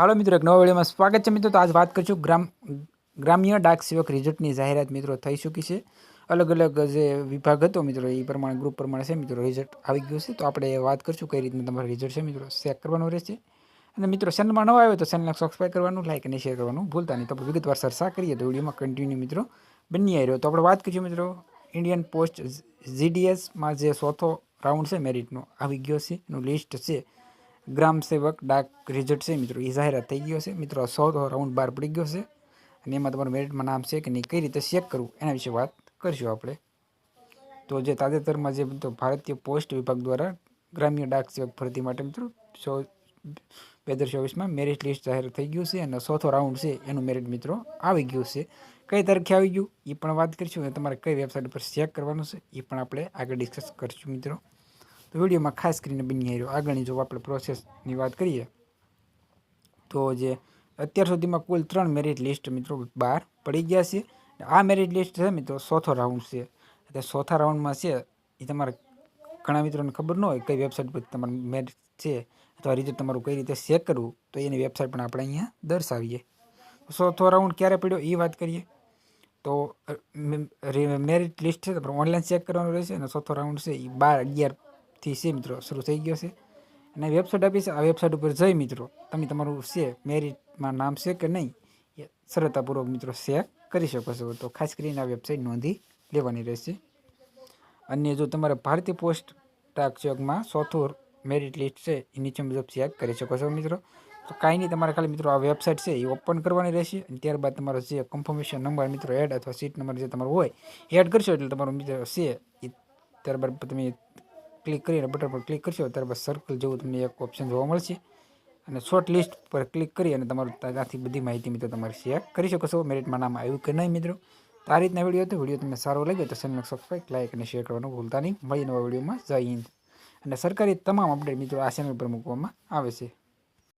હાલો મિત્રો, એક નવા વિડીયોમાં સ્વાગત છે મિત્રો. તો આજ વાત કરીશું ગ્રામ, ગ્રામ્ય ડાક સેવક રિઝલ્ટની જાહેરાત મિત્રો થઈ ચૂકી છે. અલગ અલગ જે વિભાગ હતો મિત્રો, એ પ્રમાણે, ગ્રુપ પ્રમાણે છે મિત્રો રિઝલ્ટ આવી ગયું છે. તો આપણે વાત કરીશું કઈ રીતનું તમારું રિઝલ્ટ છે મિત્રો. ચેક કરવાનું રહેશે. અને મિત્રો, ચેનલમાં નવા આવ્યો તો ચેનલને સબસ્ક્રાઈબ કરવાનું લાઈક અને શેર કરવાનું ભૂલતા નહીં. તો આપણે વિગતવાર ચર્ચા કરીએ તો વિડીયોમાં કન્ટિન્યુ મિત્રો બની આવ્યો. તો આપણે વાત કરીશું મિત્રો ઇન્ડિયન પોસ્ટ જીડીએસમાં જે ચોથો રાઉન્ડ છે મેરિટનો આવી ગયો છે. એનું લિસ્ટ છે. ગ્રામ સેવક ડાક રિઝલ્ટ છે, મિત્રો. એ જાહેરાત થઈ ગયો છે. મિત્રો સો રાઉન્ડ બહાર પડી ગયો છે. અને એમાં તમારું મેરિટમાં નામ છે કે નહીં, કઈ રીતે ચેક કરવું, એના વિશે વાત કરીશું આપણે. તો જે તાજેતરમાં જે મિત્રો ભારતીય પોસ્ટ વિભાગ દ્વારા ગ્રામ્ય ડાક સેવક ભરતી માટે, મિત્રો, સો બે હજાર ચોવીસમાં મેરિટ લિસ્ટ જાહેર થઈ ગયું છે અને ચોથો રાઉન્ડ છે, એનું મેરિટ મિત્રો, આવી ગયું છે. કઈ તારીખે આવી ગયું એ પણ વાત કરીશું અને તમારે કઈ વેબસાઇટ પર ચેક કરવાનું છે એ પણ આપણે આગળ ડિસ્કસ કરીશું, મિત્રો. તો વિડીયોમાં ખાસ કરીને બની રહ્યો. આગળની જો આપણે પ્રોસેસની વાત કરીએ, તો જે અત્યાર સુધીમાં કુલ ત્રણ મેરિટ લિસ્ટ મિત્રો બહાર પડી ગયા છે. આ મેરિટ લિસ્ટ છે મિત્રો ચોથો રાઉન્ડ છે. એટલે ચોથા રાઉન્ડમાં છે, એ તમારે ઘણા મિત્રોને ખબર ન હોય કઈ વેબસાઇટ પર તમારું મેરિટ છે અથવા રિઝલ્ટ તમારું કઈ રીતે ચેક કરવું, તો એની વેબસાઇટ પણ આપણે અહીંયા દર્શાવીએ. ચોથો રાઉન્ડ ક્યારે પડ્યો એ વાત કરીએ. તો મેરિટ લિસ્ટ છે, તો ઓનલાઈન ચેક કરવાનું રહેશે અને ચોથો રાઉન્ડ છે એ બાર અગિયારથી છે મિત્રો, શરૂ થઈ ગયો છે. અને વેબસાઇટ આપી છે આ વેબસાઇટ ઉપર જઈ મિત્રો, તમે તમારું છે મેરિટમાં નામ છે કે નહીં, એ સરળતાપૂર્વક મિત્રો શેર કરી શકો છો. તો ખાસ કરીને આ વેબસાઇટ નોંધી લેવાની રહેશે. અને જો તમારે ભારતીય પોસ્ટ ટાક ચોકમાં ચોથું મેરિટ લિસ્ટ છે, એ નીચે મુજબ શેર કરી શકો છો મિત્રો. તો કાંઈ નહીં, તમારે ખાલી મિત્રો આ વેબસાઇટ છે, એ ઓપન કરવાની રહેશે. અને ત્યારબાદ તમારો જે કન્ફર્મેશન નંબર મિત્રો એડ અથવા સીટ નંબર જે તમારો હોય એડ કરશો એટલે તમારો મિત્રો છે, એ ત્યારબાદ તમે ક્લિક કરીને બટન પર ક્લિક કરશો ત્યારબાદ સર્કલ જેવું તમને એક ઓપ્શન જોવા મળશે. અને શોર્ટ લિસ્ટ પર ક્લિક કરી અને તમારું ત્યાંથી બધી માહિતી મિત્રો તમારે શેર કરી શકો છો. મેરિટમાં નામ આવ્યું કે નહીં મિત્રો? તો આ રીતના વીડિયો હતો. વીડિયો તમને સારો લાગ્યો તો ચેનલને સબસ્ક્રાઈબ લાઈક અને શેર કરવાનું ભૂલતા નહીં. મળી નવા વિડીયોમાં જય હિન્દ. અને સરકારી તમામ અપડેટ મિત્રો આ ચેનલ પર મૂકવામાં આવે છે.